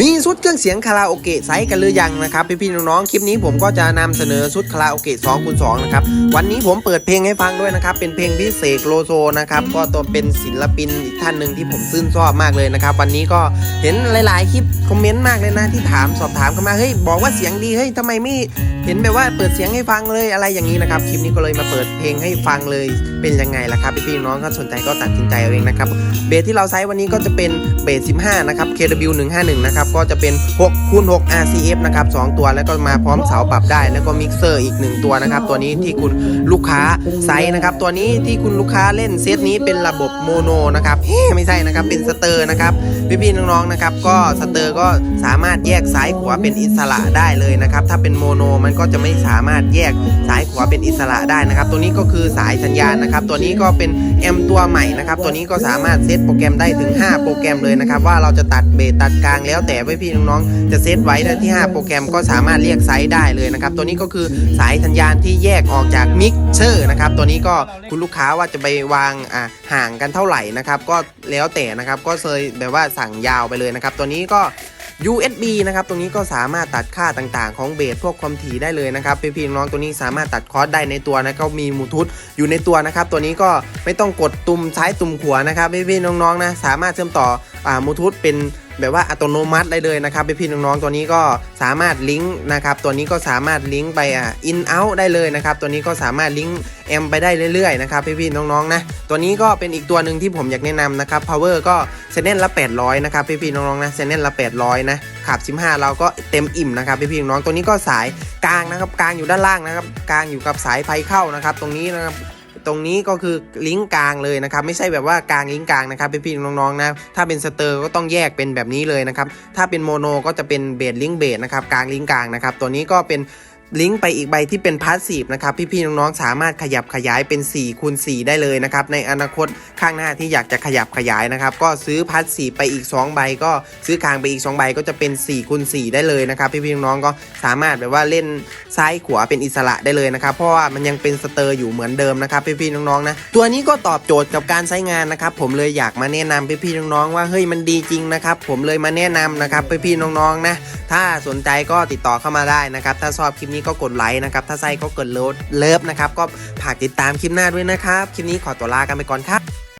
มีชุดเครื่องเสียงคาราโอเกะไซส์กันหรือยังนะครับพี่ๆน้องๆคลิปนี้ผมก็จะนำเสนอชุดคาราโอเกะ2คูณ2นะครับวันนี้ผมเปิดเพลงให้ฟังด้วยนะครับเป็นเพลงพิเศษโลโซนะครับก็ตัวเป็นศิลปินอีกท่านหนึ่งที่ผมซื่นชอบมากเลยนะครับวันนี้ก็เห็นหลายๆคลิปคอมเมนต์มากเลยนะที่ถามสอบถามกันมาเฮ้ยบอกว่าเสียงดีเฮ้ยทำไมไม่เห็นแบบว่าเปิดเสียงให้ฟังเลยอะไรอย่างนี้นะครับคลิปนี้ก็เลยมาเปิดเพลงให้ฟังเลยเป็นยังไงล่ะครับพี่ๆน้องๆก็สนใจก็ตัดสินใจเอาเองนะครับเบสที่เราใช้วันนี้ก็จะเป็นเบส15นะครับ KW 151นะครับก็จะเป็น6คูณ6 RCF นะครับ 2 ตัวแล้วก็มาพร้อมเสาปรับได้ แล้วก็มิกเซอร์อีก 1 ตัวนะครับ ตัวนี้ที่คุณลูกค้าไซส์นะครับ ตัวนี้ที่คุณลูกค้าเล่นเซตนี้เป็นระบบโมโนนะครับเฮ้ไม่ใช่นะครับเป็นสเตอร์นะครับพี่ๆน้องๆนะครับ ก็สเตอร์ก็สามารถแยกซ้ายขวาเป็นอิสระได้เลยนะครับ ถ้าเป็นโมโนมันก็จะไม่สามารถแยกซ้ายขวาเป็นอิสระได้นะครับ ตัวนี้ก็คือสายสัญญาณนะครับ ตัวนี้ก็เป็นแอมตัวใหม่นะครับ ตัวนี้ก็สามารถเซตโปรแกรมได้ถึง 5 โปรแกรมเลยนะครับ ว่าเราจะตัดเบสตัดกลางแล้วแต่ไว้พี่น้องๆ จะเซตไว้ที่ 5 โปรแกรมก็สามารถเรียกไซส์ได้เลยนะครับ ตัวนี้ก็คือสายสัญญาณที่แยกออกจากมิกเชอร์นะครับ ตัวนี้ก็คุณลูกค้าว่าจะไปวางอ่าห่างกันเท่าไหร่นะครับ ก็แล้วแต่นะครับ ก็เลยแบบว่าสั่งยาวไปเลยนะครับ ตัวนี้ก็ USB นะครับ ตรงนี้ก็สามารถตัดค่าต่างๆ ของเบสพวกความถี่ได้เลยนะครับพี่ๆน้องตัวนี้สามารถตัดคอร์สได้ในตัวนะก็มีบลูทูธอยู่ในตัวนะครับ ตัวนี้ก็ไม่ต้องกดตุ่มซ้ายตุ่มขวานะครับพี่ๆน้องๆนะสามารถเชื่อมต่ออ่าบลูทูธเป็น แบบว่าอัตโนมัติได้เลยนะครับพี่ๆน้องๆตัวนี้ก็สามารถลิงก์นะครับตัวนี้ก็สามารถลิงก์ไปอ่า in out ได้เลยนะครับตัวนี้ก็สามารถลิงก์แอมไปได้เรื่อยๆนะครับพี่ๆน้องๆนะตัวนี้ก็เป็นอีกตัวหนึ่งที่ผมอยากแนะนำนะครับ power ก็เซนเนละ800นะครับพี่ๆน้องๆนะเซนเนละ 800นะขับ 15 เราก็เต็มอิ่มนะครับพี่ๆน้องๆตัวนี้ก็สายกลางนะครับกลางอยู่ด้านล่างนะครับกลางอยู่กับสายไฟเข้านะครับตรงนี้นะครับ ตรงนี้ก็คือลิงก์กลางเลยนะครับ ไม่ใช่แบบว่ากลางลิงก์กลางนะครับพี่ๆน้องๆนะถ้าเป็นสเตอร์ก็ต้องแยกเป็นแบบนี้เลยนะครับถ้าเป็นโมโนก็จะเป็นเบสลิงก์เบสนะครับกลางลิงก์กลางนะครับตัวนี้ก็เป็น ลิงก์ไปอีกใบที่เป็นพาสซีฟนะครับพี่ๆน้องๆสามารถขยับขยายเป็น4คูณ4ได้เลยนะครับในอนาคตข้างหน้าที่อยากจะขยับขยายนะครับก็ซื้อพาสซีฟไปอีก 2 ใบ ก็ซื้อกลางไปอีก 2 ใบก็จะเป็น4คูณ4ได้เลยนะครับพี่ๆน้องๆก็สามารถแบบว่าเล่นซ้ายขวาเป็นอิสระได้เลยนะครับเพราะว่ามันยังเป็นสเตอร์อยู่เหมือนเดิมนะครับพี่ๆน้องๆนะตัวนี้ก็ตอบโจทย์กับการใช้งานนะครับผมเลยอยากมาแนะนำพี่ๆน้องๆว่าเฮ้ยมันดีจริงนะครับผมเลยมาแนะนำนะครับพี่ๆน้องๆนะถ้าสนใจก็ติดต่อเข้ามาได้นะครับถ้าชอบคลิปนี้ก็กดไลค์นะครับ ถ้าใช่ก็กดเลิฟเลิฟนะครับ ก็ฝากติดตามคลิปหน้าด้วยนะครับ คลิปนี้ขอตัวลากันไปก่อนครับ